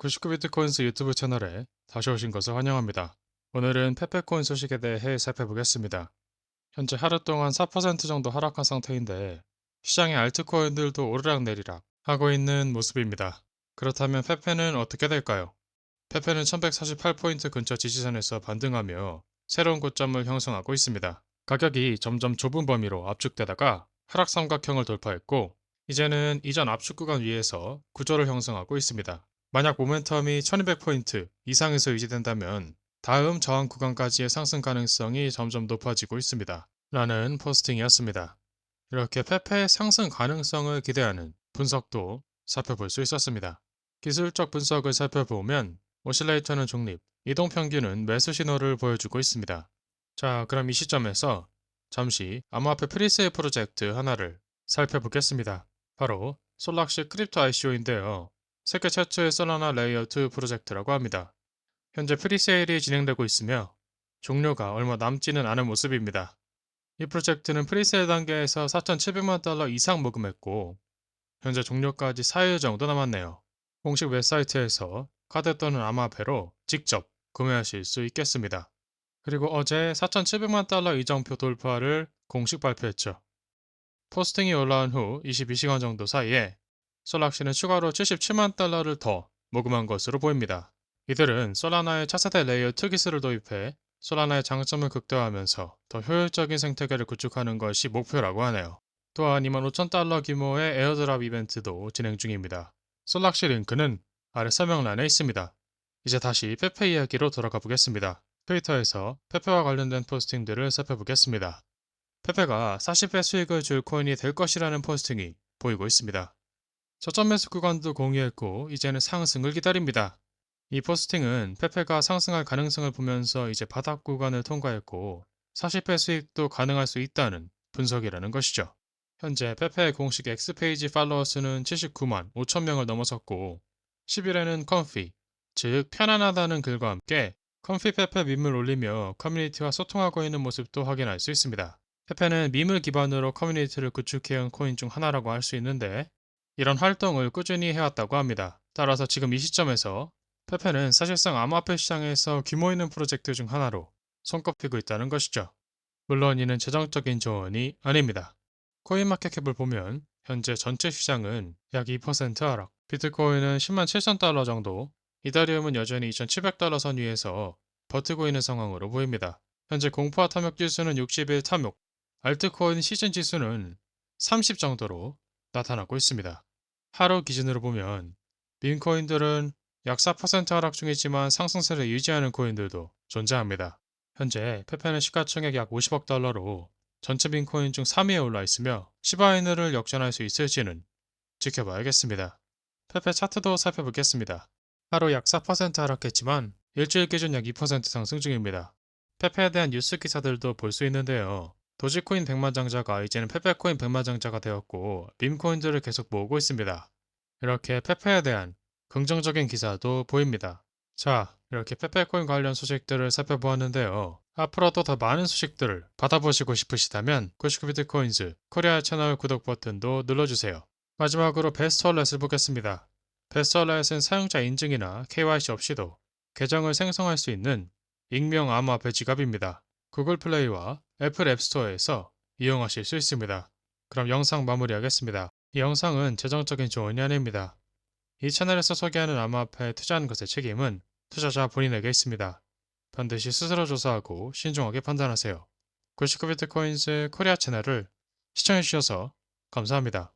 99비트 코인스 유튜브 채널에 다시 오신 것을 환영합니다. 오늘은 페페코인 소식에 대해 살펴보겠습니다. 현재 하루 동안 4% 정도 하락한 상태인데 시장의 알트코인들도 오르락내리락 하고 있는 모습입니다. 그렇다면 페페는 어떻게 될까요? 페페는 1148포인트 근처 지지선에서 반등하며 새로운 고점을 형성하고 있습니다. 가격이 점점 좁은 범위로 압축되다가 하락 삼각형을 돌파했고 이제는 이전 압축 구간 위에서 구조를 형성하고 있습니다. 만약 모멘텀이 1200포인트 이상에서 유지된다면 다음 저항 구간까지의 상승 가능성이 점점 높아지고 있습니다. 라는 포스팅이었습니다. 이렇게 페페의 상승 가능성을 기대하는 분석도 살펴볼 수 있었습니다. 기술적 분석을 살펴보면 오실레이터는 중립, 이동평균은 매수 신호를 보여주고 있습니다. 자, 그럼 이 시점에서 잠시 암호화폐 프리세일 프로젝트 하나를 살펴보겠습니다. 바로 솔락시 크립토 ICO인데요. 세계 최초의 솔라나 레이어 2 프로젝트라고 합니다. 현재 프리세일이 진행되고 있으며 종료가 얼마 남지는 않은 모습입니다. 이 프로젝트는 프리세일 단계에서 4,700만 달러 이상 모금했고 현재 종료까지 4일 정도 남았네요. 공식 웹사이트에서 카드 또는 암호화폐로 직접 구매하실 수 있겠습니다. 그리고 어제 4,700만 달러 이정표 돌파를 공식 발표했죠. 포스팅이 올라온 후 22시간 정도 사이에 솔락시는 추가로 77만 달러를 더 모금한 것으로 보입니다. 이들은 솔라나의 차세대 레이어 2 기술을 도입해 솔라나의 장점을 극대화하면서 더 효율적인 생태계를 구축하는 것이 목표라고 하네요. 또한 25,000달러 규모의 에어드랍 이벤트도 진행 중입니다. 솔락시 링크는 아래 설명란에 있습니다. 이제 다시 페페 이야기로 돌아가 보겠습니다. 트위터에서 페페와 관련된 포스팅들을 살펴보겠습니다. 페페가 40배 수익을 줄 코인이 될 것이라는 포스팅이 보이고 있습니다. 저점 매수 구간도 공유했고 이제는 상승을 기다립니다. 이 포스팅은 페페가 상승할 가능성을 보면서 이제 바닥 구간을 통과했고 40배 수익도 가능할 수 있다는 분석이라는 것이죠. 현재 페페의 공식 X페이지 팔로워 수는 79만 5천 명을 넘어섰고 10일에는 컴피, 즉 편안하다는 글과 함께 컴피 페페 밈을 올리며 커뮤니티와 소통하고 있는 모습도 확인할 수 있습니다. 페페는 밈을 기반으로 커뮤니티를 구축해온 코인 중 하나라고 할 수 있는데 이런 활동을 꾸준히 해왔다고 합니다. 따라서 지금 이 시점에서 페페는 사실상 암호화폐 시장에서 규모 있는 프로젝트 중 하나로 손꼽히고 있다는 것이죠. 물론 이는 재정적인 조언이 아닙니다. 코인마켓캡을 보면 현재 전체 시장은 약 2% 하락, 비트코인은 10만 7천 달러 정도, 이더리움은 여전히 2,700달러 선 위에서 버티고 있는 상황으로 보입니다. 현재 공포와 탐욕 지수는 61 탐욕, 알트코인 시즌 지수는 30 정도로 나타나고 있습니다. 하루 기준으로 보면 빈코인들은 약 4% 하락 중이지만 상승세를 유지하는 코인들도 존재합니다. 현재 페페는 시가총액 약 50억 달러로 전체 빈코인 중 3위에 올라 있으며 시바이너를 역전할 수 있을지는 지켜봐야겠습니다. 페페 차트도 살펴보겠습니다. 하루 약 4% 하락했지만 일주일 기준 약 2% 상승 중입니다. 페페에 대한 뉴스 기사들도 볼 수 있는데요. 도지코인 100만 장자가 이제는 페페코인 100만 장자가 되었고 밈코인들을 계속 모으고 있습니다. 이렇게 페페에 대한 긍정적인 기사도 보입니다. 자, 이렇게 페페코인 관련 소식들을 살펴보았는데요. 앞으로도 더 많은 소식들을 받아보시고 싶으시다면 99비트코인즈 코리아 채널 구독 버튼도 눌러주세요. 마지막으로 베스트 월렛을 보겠습니다. 베스트 월렛은 사용자 인증이나 KYC 없이도 계정을 생성할 수 있는 익명 암호화폐 지갑입니다. 구글 플레이와 애플 앱스토어에서 이용하실 수 있습니다. 그럼 영상 마무리하겠습니다. 이 영상은 재정적인 조언이 아닙니다. 이 채널에서 소개하는 암호화폐에 투자하는 것의 책임은 투자자 본인에게 있습니다. 반드시 스스로 조사하고 신중하게 판단하세요. 99비트코인즈 코리아 채널을 시청해주셔서 감사합니다.